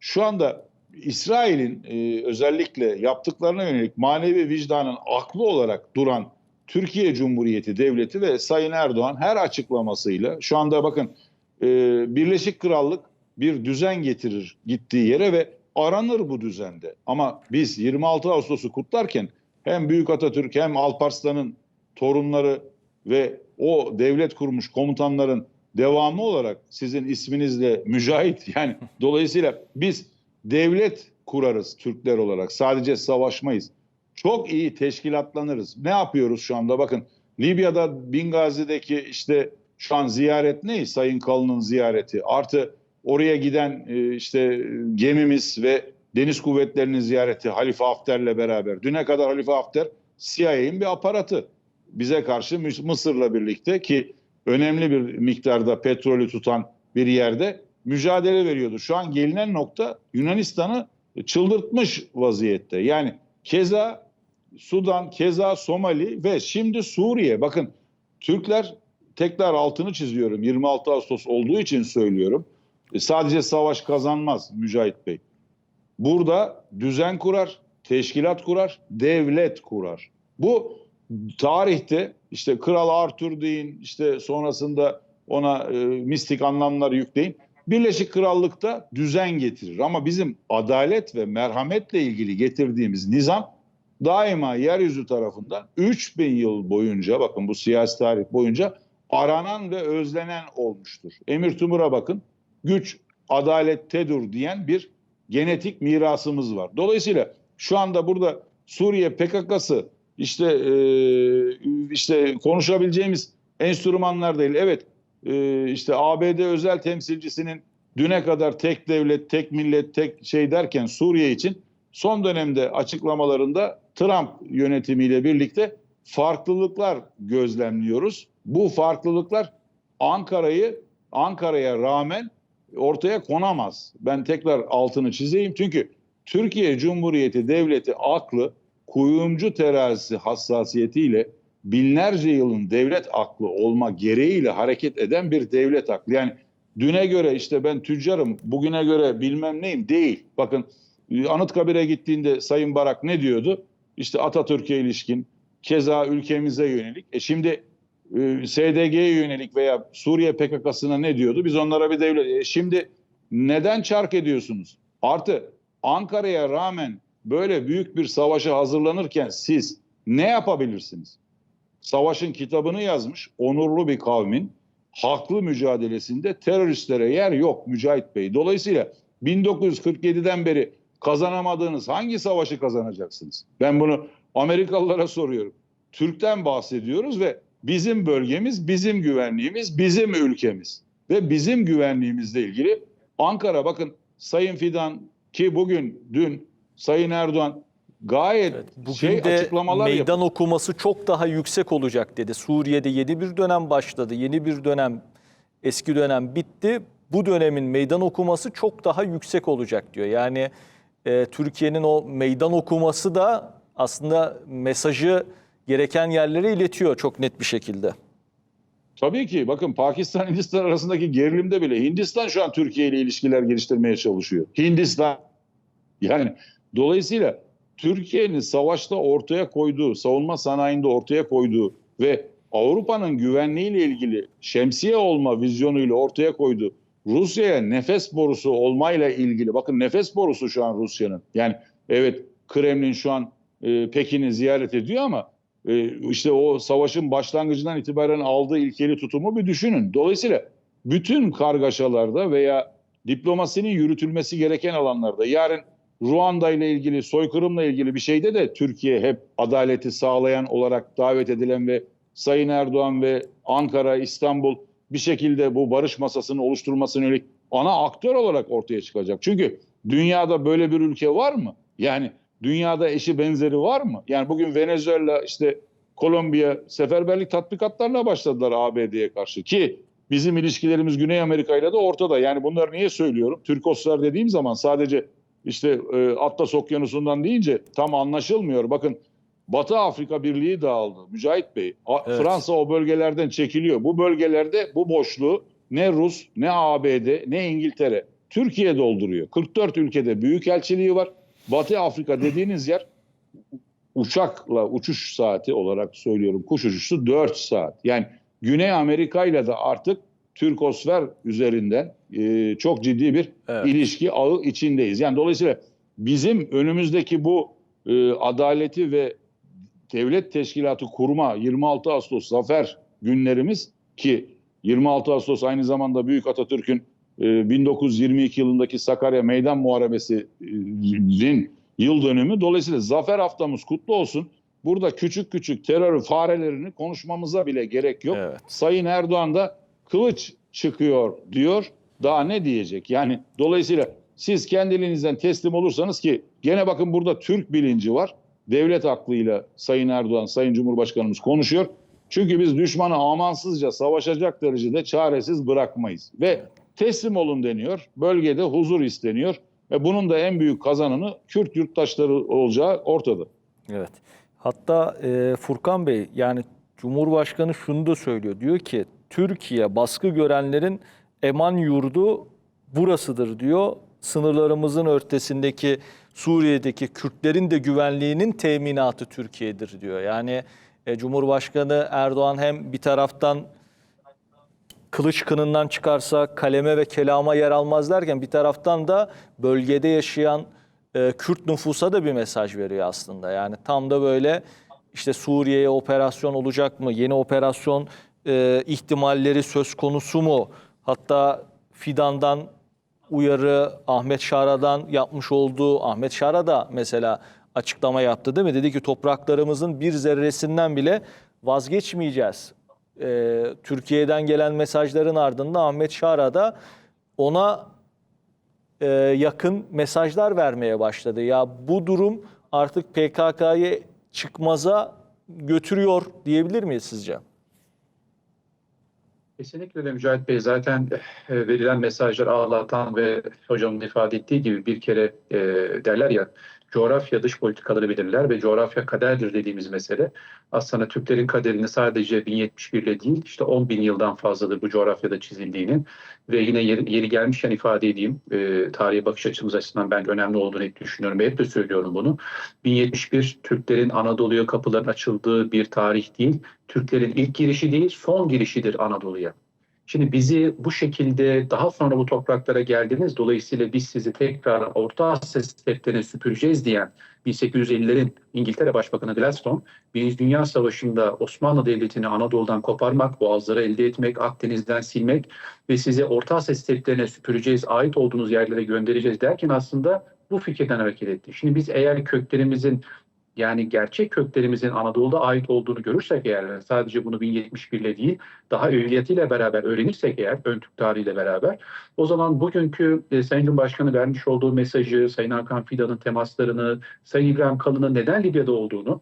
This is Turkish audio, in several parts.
şu anda İsrail'in e, özellikle yaptıklarına yönelik manevi vicdanın aklı olarak duran Türkiye Cumhuriyeti Devleti ve Sayın Erdoğan her açıklamasıyla şu anda bakın e, Birleşik Krallık bir düzen getirir gittiği yere ve aranır bu düzende. Ama biz 26 Ağustos'u kutlarken hem Büyük Atatürk hem Alparslan'ın torunları ve o devlet kurmuş komutanların devamı olarak sizin isminizle mücahit yani dolayısıyla biz devlet kurarız Türkler olarak sadece savaşmayız. Çok iyi teşkilatlanırız. Ne yapıyoruz şu anda bakın Libya'da Bingazi'deki işte şu an ziyaret ne? Sayın Kalın'ın ziyareti artı oraya giden e, işte gemimiz ve deniz kuvvetlerinin ziyareti Halife Hafter'le beraber. Düne kadar Halife Hafter CIA'nin bir aparatı bize karşı Mıs- Mısır'la birlikte ki önemli bir miktarda petrolü tutan bir yerde mücadele veriyordu. Şu an gelinen nokta Yunanistan'ı çıldırtmış vaziyette. Yani keza Sudan, keza Somali ve şimdi Suriye. Bakın Türkler tekrar altını çiziyorum. 26 Ağustos olduğu için söylüyorum. E, Sadece savaş kazanmaz Mücahit Bey. Burada düzen kurar, teşkilat kurar, devlet kurar. Bu tarihte işte Kral Arthur deyin, işte sonrasında ona e, mistik anlamlar yükleyin. Birleşik Krallık'ta düzen getirir. Ama bizim adalet ve merhametle ilgili getirdiğimiz nizam daima yeryüzü tarafından 3000 yıl boyunca bakın bu siyasi tarih boyunca aranan ve özlenen olmuştur. Emir Timur'a bakın güç adalettedur diyen bir genetik mirasımız var. Dolayısıyla şu anda burada Suriye PKK'sı işte e, işte konuşabileceğimiz enstrümanlar değil. Evet e, işte ABD özel temsilcisinin düne kadar tek devlet, tek millet, tek şey derken Suriye için son dönemde açıklamalarında Trump yönetimiyle birlikte farklılıklar gözlemliyoruz. Bu farklılıklar Ankara'yı Ankara'ya rağmen ortaya konamaz. Ben tekrar altını çizeyim. Çünkü Türkiye Cumhuriyeti Devleti aklı kuyumcu terazisi hassasiyetiyle binlerce yılın devlet aklı olma gereğiyle hareket eden bir devlet aklı. Yani düne göre işte ben tüccarım, bugüne göre bilmem neyim değil. Bakın Anıtkabir'e gittiğinde Sayın Barak ne diyordu? İşte Atatürk'e ilişkin, keza ülkemize yönelik. E şimdi e, SDG'ye yönelik veya Suriye PKK'sına ne diyordu? Biz onlara bir devlet. E şimdi neden çark ediyorsunuz? Artı Ankara'ya rağmen böyle büyük bir savaşa hazırlanırken siz ne yapabilirsiniz? Savaşın kitabını yazmış onurlu bir kavmin haklı mücadelesinde teröristlere yer yok Mücahit Bey. Dolayısıyla 1947'den beri kazanamadığınız hangi savaşı kazanacaksınız? Ben bunu Amerikalılara soruyorum. Türk'ten bahsediyoruz ve bizim bölgemiz, bizim güvenliğimiz, bizim ülkemiz ve bizim güvenliğimizle ilgili Ankara bakın Sayın Fidan ki bugün dün Sayın Erdoğan gayet Evet, bugün şey de açıklamalar yapıyor. meydan okuması çok daha yüksek olacak dedi. Suriye'de yeni bir dönem başladı. Yeni bir dönem, eski dönem bitti. Bu dönemin meydan okuması çok daha yüksek olacak diyor. Yani e, Türkiye'nin o meydan okuması da aslında mesajı gereken yerlere iletiyor çok net bir şekilde. Tabii ki bakın Pakistan Hindistan arasındaki gerilimde bile Hindistan şu an Türkiye ile ilişkiler geliştirmeye çalışıyor. Hindistan yani dolayısıyla Türkiye'nin savaşta ortaya koyduğu, savunma sanayinde ortaya koyduğu ve Avrupa'nın güvenliğiyle ilgili şemsiye olma vizyonuyla ortaya koyduğu Rusya'ya nefes borusu olmayla ilgili bakın nefes borusu şu an Rusya'nın. Yani evet Kremlin şu an e, Pekin'i ziyaret ediyor ama e, işte o savaşın başlangıcından itibaren aldığı ilkeli tutumu bir düşünün. Dolayısıyla bütün kargaşalarda veya diplomasinin yürütülmesi gereken alanlarda yarın Ruanda ile ilgili soykırımla ilgili bir şeyde de Türkiye hep adaleti sağlayan olarak davet edilen ve Sayın Erdoğan ve Ankara, İstanbul bir şekilde bu barış masasını oluşturmasına yönelik ana aktör olarak ortaya çıkacak. Çünkü dünyada böyle bir ülke var mı? Yani dünyada eşi benzeri var mı? Yani bugün Venezuela işte Kolombiya seferberlik tatbikatlarına başladılar ABD'ye karşı ki bizim ilişkilerimiz Güney Amerika ile de ortada. Yani bunları niye söylüyorum? Türkoslar dediğim zaman sadece işte e, Atlas Okyanusu'ndan deyince tam anlaşılmıyor. Bakın Batı Afrika Birliği dağıldı. Mücahit Bey, A- Evet. Fransa o bölgelerden çekiliyor. Bu bölgelerde bu boşluğu ne Rus, ne ABD, ne İngiltere Türkiye dolduruyor. 44 ülkede büyükelçiliği var. Batı Afrika dediğiniz yer uçakla uçuş saati olarak söylüyorum. Kuş uçuşu 4 saat. Yani Güney Amerika ile de artık Türkosfer üzerinden e, çok ciddi bir Evet. ilişki ağı içindeyiz. Yani dolayısıyla bizim önümüzdeki bu e, adaleti ve devlet teşkilatı kurma 26 Ağustos zafer günlerimiz ki 26 Ağustos aynı zamanda Büyük Atatürk'ün e, 1922 yılındaki Sakarya Meydan Muharebesi'nin yıl dönümü. Dolayısıyla zafer haftamız kutlu olsun. Burada küçük küçük terör farelerini konuşmamıza bile gerek yok. Evet. Sayın Erdoğan da kılıç çıkıyor diyor. Daha ne diyecek? Yani dolayısıyla siz kendiliğinizden teslim olursanız ki gene bakın burada Türk bilinci var. Devlet aklıyla Sayın Erdoğan, Sayın Cumhurbaşkanımız konuşuyor. Çünkü biz düşmanı amansızca savaşacak derecede çaresiz bırakmayız. Ve teslim olun deniyor. Bölgede huzur isteniyor. Ve bunun da en büyük kazananı Kürt yurttaşları olacağı ortada. Evet. Hatta e, Furkan Bey yani Cumhurbaşkanı şunu da söylüyor. Diyor ki Türkiye baskı görenlerin eman yurdu burasıdır diyor. Sınırlarımızın ötesindeki Suriye'deki Kürtlerin de güvenliğinin teminatı Türkiye'dir diyor. Yani e, Cumhurbaşkanı Erdoğan hem bir taraftan kılıç kınından çıkarsa kaleme ve kelama yer almaz derken bir taraftan da bölgede yaşayan e, Kürt nüfusa da bir mesaj veriyor aslında. Yani tam da böyle işte Suriye'ye operasyon olacak mı? Yeni operasyon e, ihtimalleri söz konusu mu? Hatta Fidan'dan uyarı Ahmet Şara'dan yapmış olduğu Ahmet Şara da mesela açıklama yaptı değil mi? Dedi ki topraklarımızın bir zerresinden bile vazgeçmeyeceğiz. Ee, Türkiye'den gelen mesajların ardından Ahmet Şara da ona e, yakın mesajlar vermeye başladı. Ya bu durum artık PKK'yı çıkmaza götürüyor diyebilir miyiz sizce? Kesinlikle de Mücahit Bey. Zaten e, verilen mesajlar ağlatan ve hocamın ifade ettiği gibi bir kere e, derler ya coğrafya dış politikaları belirler ve coğrafya kaderdir dediğimiz mesele aslında Türklerin kaderini sadece 1071 ile değil işte 10 bin yıldan fazladır bu coğrafyada çizildiğini ve yine yeri, yeri gelmişken ifade edeyim e, tarihe bakış açımız açısından ben önemli olduğunu hep düşünüyorum ve hep de söylüyorum bunu. 1071 Türklerin Anadolu'ya kapıların açıldığı bir tarih değil, Türklerin ilk girişi değil son girişidir Anadolu'ya. Şimdi bizi bu şekilde daha sonra bu topraklara geldiniz. Dolayısıyla biz sizi tekrar Orta Asya steplerine süpüreceğiz diyen 1850'lerin İngiltere Başbakanı Gladstone, Birinci Dünya Savaşı'nda Osmanlı Devleti'ni Anadolu'dan koparmak, boğazları elde etmek, Akdeniz'den silmek ve sizi Orta Asya steplerine süpüreceğiz, ait olduğunuz yerlere göndereceğiz derken aslında bu fikirden hareket etti. Şimdi biz eğer köklerimizin yani gerçek köklerimizin Anadolu'da ait olduğunu görürsek eğer sadece bunu 1071 ile değil daha evliyatıyla beraber öğrenirsek eğer ön Türk tarihiyle beraber o zaman bugünkü e, Sayın Cumhurbaşkanı vermiş olduğu mesajı, Sayın Hakan Fidan'ın temaslarını, Sayın İbrahim Kalın'ın neden Libya'da olduğunu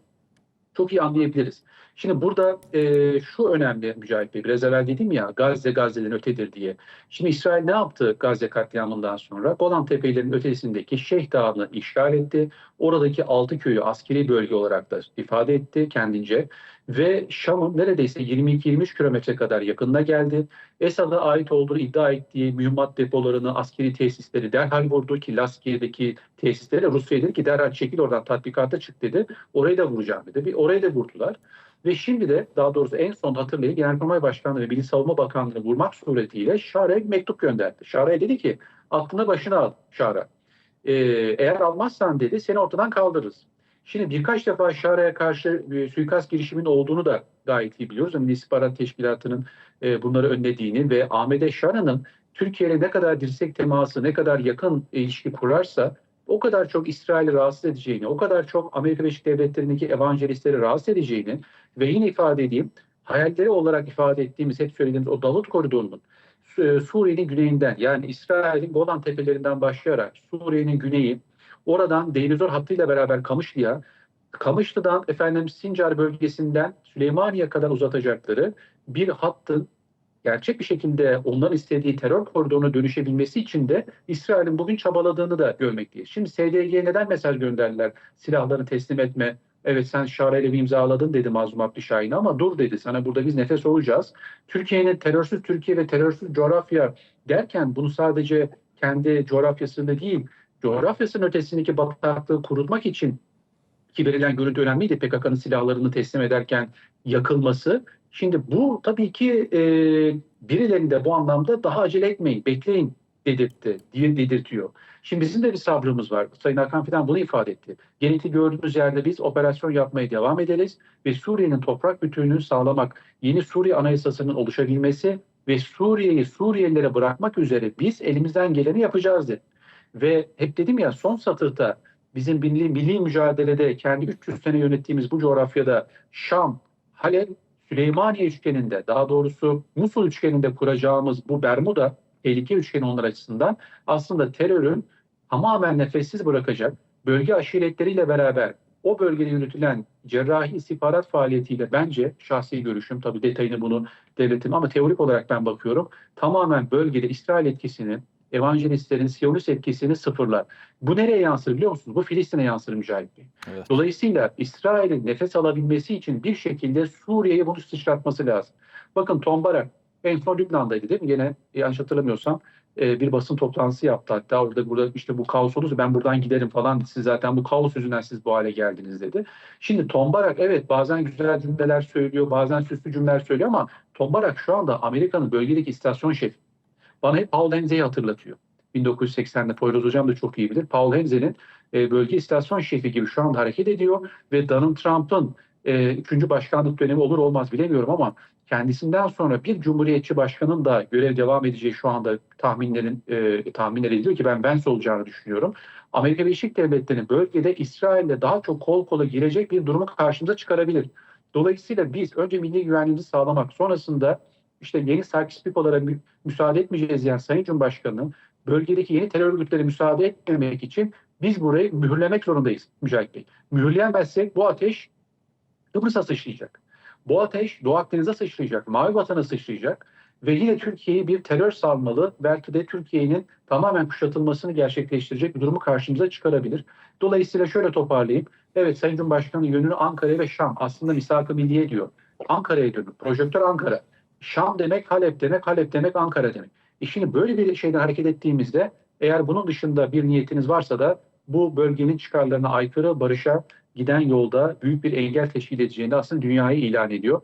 çok iyi anlayabiliriz. Şimdi burada e, şu önemli Mücahit Bey, biraz evvel dedim ya Gazze Gazze'den ötedir diye. Şimdi İsrail ne yaptı Gazze katliamından sonra? Golan Tepelerinin ötesindeki Şeyh Dağı'nı işgal etti. Oradaki altı köyü askeri bölge olarak da ifade etti kendince. Ve Şam'ın neredeyse 22-23 kilometre kadar yakınına geldi. Esad'a ait olduğunu iddia ettiği mühimmat depolarını, askeri tesisleri derhal vurdu ki Laskiye'deki tesisleri Rusya'ya dedi ki derhal çekil oradan tatbikata çık dedi. Orayı da vuracağım dedi. Bir orayı da vurdular. Ve şimdi de daha doğrusu en son hatırlayın Genelkurmay Başkanlığı ve Milli Savunma Bakanlığı vurmak suretiyle bir mektup gönderdi. Şara'ya dedi ki aklını başına al Şara. Ee, eğer almazsan dedi seni ortadan kaldırırız. Şimdi birkaç defa Şara'ya karşı e, suikast girişimin olduğunu da gayet iyi biliyoruz. Milli İstihbarat Teşkilatı'nın e, bunları önlediğini ve Ahmet Şara'nın Türkiye'yle ne kadar dirsek teması, ne kadar yakın ilişki kurarsa o kadar çok İsrail'i rahatsız edeceğini, o kadar çok Amerika Birleşik Devletleri'ndeki evangelistleri rahatsız edeceğini ve yine ifade edeyim, hayalleri olarak ifade ettiğimiz, hep söylediğimiz o Davut Koridoru'nun Su- Suriye'nin güneyinden yani İsrail'in Golan Tepelerinden başlayarak Suriye'nin güneyi, oradan Deir hattıyla beraber Kamışlı'ya, Kamışlı'dan efendim Sincar bölgesinden Süleymaniye kadar uzatacakları bir hattın gerçek bir şekilde onların istediği terör koridoruna dönüşebilmesi için de İsrail'in bugün çabaladığını da görmekteyiz. Şimdi SDG'ye neden mesaj gönderdiler? Silahlarını teslim etme. Evet sen Şara ile bir imzaladın dedi Mazlum Abdüşahin ama dur dedi sana burada biz nefes olacağız. Türkiye'nin terörsüz Türkiye ve terörsüz coğrafya derken bunu sadece kendi coğrafyasında değil, coğrafyasının ötesindeki bataklığı kurutmak için ki verilen görüntü önemliydi PKK'nın silahlarını teslim ederken yakılması. Şimdi bu tabii ki e, birilerinde de bu anlamda daha acele etmeyin, bekleyin dedirtti, diye dedirtiyor. Şimdi bizim de bir sabrımız var. Sayın Hakan Fidan bunu ifade etti. Gerekli gördüğümüz yerde biz operasyon yapmaya devam ederiz ve Suriye'nin toprak bütünlüğünü sağlamak, yeni Suriye Anayasası'nın oluşabilmesi ve Suriye'yi Suriyelilere bırakmak üzere biz elimizden geleni yapacağız dedi. Ve hep dedim ya son satırda bizim milli, milli mücadelede kendi 300 sene yönettiğimiz bu coğrafyada Şam, Halep, Süleymaniye üçgeninde daha doğrusu Musul üçgeninde kuracağımız bu Bermuda tehlike üçgeni onlar açısından aslında terörün tamamen nefessiz bırakacak bölge aşiretleriyle beraber o bölgede yürütülen cerrahi istihbarat faaliyetiyle bence şahsi görüşüm tabii detayını bunu devletim ama teorik olarak ben bakıyorum tamamen bölgede İsrail etkisini evangelistlerin Siyonist etkisini sıfırlar. Bu nereye yansır biliyor musunuz? Bu Filistin'e yansır Mücahit Bey. Evet. Dolayısıyla İsrail'in nefes alabilmesi için bir şekilde Suriye'ye bunu sıçratması lazım. Bakın Tom Barak en son Lübnan'daydı değil mi? Yine yanlış hatırlamıyorsam e, bir basın toplantısı yaptı. Hatta orada burada işte bu kaos olursa ben buradan giderim falan. Siz zaten bu kaos yüzünden siz bu hale geldiniz dedi. Şimdi Tom Barak evet bazen güzel cümleler söylüyor, bazen süslü cümleler söylüyor ama Tom Barak şu anda Amerika'nın bölgedeki istasyon şefi. Bana hep Paul Henze'yi hatırlatıyor. 1980'de Poyraz Hocam da çok iyi bilir. Paul Henze'nin e, bölge istasyon şefi gibi şu anda hareket ediyor ve Donald Trump'ın e, üçüncü başkanlık dönemi olur olmaz bilemiyorum ama kendisinden sonra bir cumhuriyetçi başkanın da görev devam edeceği şu anda tahminlerin e, tahminler ediliyor ki ben Vance olacağını düşünüyorum. Amerika Birleşik Devletleri'nin bölgede İsrail'le daha çok kol kola girecek bir durumu karşımıza çıkarabilir. Dolayısıyla biz önce milli güvenliğimizi sağlamak sonrasında işte yeni Sykes-Picot'lara mü- müsaade etmeyeceğiz yani Sayın Cumhurbaşkanı'nın bölgedeki yeni terör örgütlerine müsaade etmemek için biz burayı mühürlemek zorundayız Mücahit Bey. Mühürleyemezsek bu ateş Kıbrıs'a sıçrayacak. Bu ateş Doğu Akdeniz'e sıçrayacak, Mavi Vatan'a sıçrayacak ve yine Türkiye'yi bir terör salmalı, belki de Türkiye'nin tamamen kuşatılmasını gerçekleştirecek bir durumu karşımıza çıkarabilir. Dolayısıyla şöyle toparlayayım. Evet Sayın Cumhurbaşkanı yönünü Ankara ve Şam aslında misak-ı milliye diyor. Ankara'ya dönün. Projektör Ankara. Şam demek Halep demek, Halep demek Ankara demek. E şimdi böyle bir şeyden hareket ettiğimizde eğer bunun dışında bir niyetiniz varsa da bu bölgenin çıkarlarına aykırı barışa giden yolda büyük bir engel teşkil edeceğini aslında dünyaya ilan ediyor.